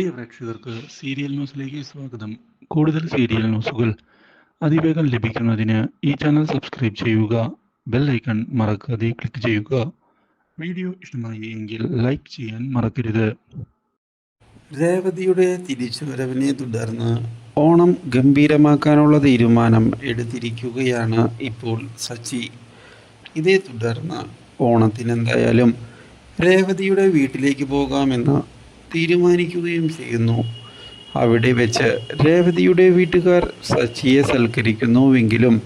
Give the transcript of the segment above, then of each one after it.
പ്രിയ പ്രേക്ഷകർക്ക് സീരിയൽ ന്യൂസിലേക്ക് സ്വാഗതം. കൂടുതൽ സീരിയൽ ന്യൂസുകൾ അതിവേഗം ലഭിക്കുന്നതിന് ഈ ചാനൽ സബ്സ്ക്രൈബ് ചെയ്യുക ബെൽ ഐക്കൺ മറക്കാതെ ക്ലിക്ക് ചെയ്യുക. വീഡിയോ ഇഷ്ടമായി എങ്കിൽ ലൈക്ക് ചെയ്യാൻ മറക്കരുത്. രേവതിയുടെ തിരിച്ചുവരവിനെ തുടർന്ന് ഓണം ഗംഭീരമാക്കാനുള്ള തീരുമാനം എടുത്തിരിക്കുകയാണ് ഇപ്പോൾ സച്ചി. ഇതേ തുടർന്ന് ഓണത്തിനെന്തായാലും രേവതിയുടെ വീട്ടിലേക്ക് പോകാമെന്ന് തീരുമാനിക്കുകയും ചെയ്യുന്നു. അവിടെ വെച്ച് രേവതിയുടെ വീട്ടുകാർ സച്ചിയെ സൽക്കരിക്കുന്നുവെങ്കിലും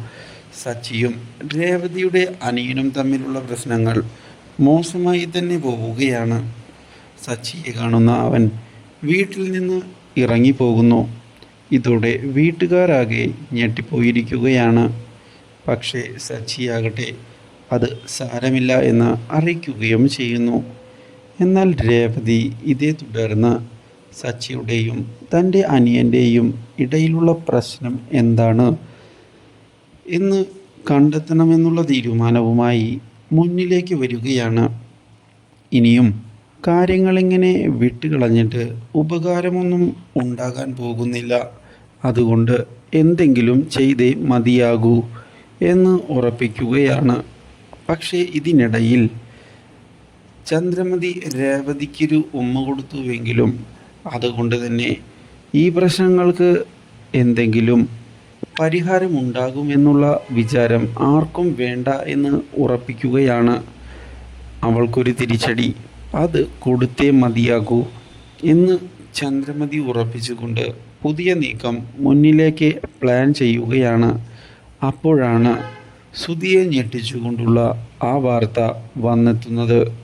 സച്ചിയും രേവതിയുടെ അനിയനും തമ്മിലുള്ള പ്രശ്നങ്ങൾ മോശമായി തന്നെ പോവുകയാണ്. സച്ചിയെ കാണുന്ന അവൻ വീട്ടിൽ നിന്ന് ഇറങ്ങിപ്പോകുന്നു. ഇതോടെ വീട്ടുകാരാകെ ഞെട്ടിപ്പോയിരിക്കുകയാണ്. പക്ഷേ സച്ചിയാകട്ടെ അത് സാരമില്ല എന്ന് അറിയിക്കുകയും ചെയ്യുന്നു. എന്നാൽ രേവതി ഇതേ തുടർന്ന് സച്ചിയുടെയും തന്റെ അനിയന്റെയും ഇടയിലുള്ള പ്രശ്നം എന്താണ് എന്ന് കണ്ടെത്തണമെന്നുള്ള തീരുമാനവുമായി മുന്നിലേക്ക് വരികയാണ്. ഇനിയും കാര്യങ്ങളിങ്ങനെ വിട്ടുകളഞ്ഞിട്ട് ഉപകാരമൊന്നും ഉണ്ടാകാൻ പോകുന്നില്ല. അതുകൊണ്ട് എന്തെങ്കിലും ചെയ്തേ മതിയാകൂ എന്ന് ഉറപ്പിക്കുകയാണ്. പക്ഷേ ഇതിനിടയിൽ ചന്ദ്രമതി രേവതിക്കൊരു ഉമ്മ കൊടുത്തുവെങ്കിലും അതുകൊണ്ട് തന്നെ ഈ പ്രശ്നങ്ങൾക്ക് എന്തെങ്കിലും പരിഹാരമുണ്ടാകുമെന്നുള്ള വിചാരം ആർക്കും വേണ്ട എന്ന് ഉറപ്പിക്കുകയാണ്. അവൾക്കൊരു തിരിച്ചടി. അത് കൊടുത്തേ മതിയാകൂ എന്ന് ചന്ദ്രമതി ഉറപ്പിച്ചുകൊണ്ട് പുതിയ നീക്കം മുന്നിലേക്ക് പ്ലാൻ ചെയ്യുകയാണ്. അപ്പോഴാണ് സുധിയെ ഞെട്ടിച്ചുകൊണ്ടുള്ള ആ വാർത്ത വന്നെത്തുന്നത്.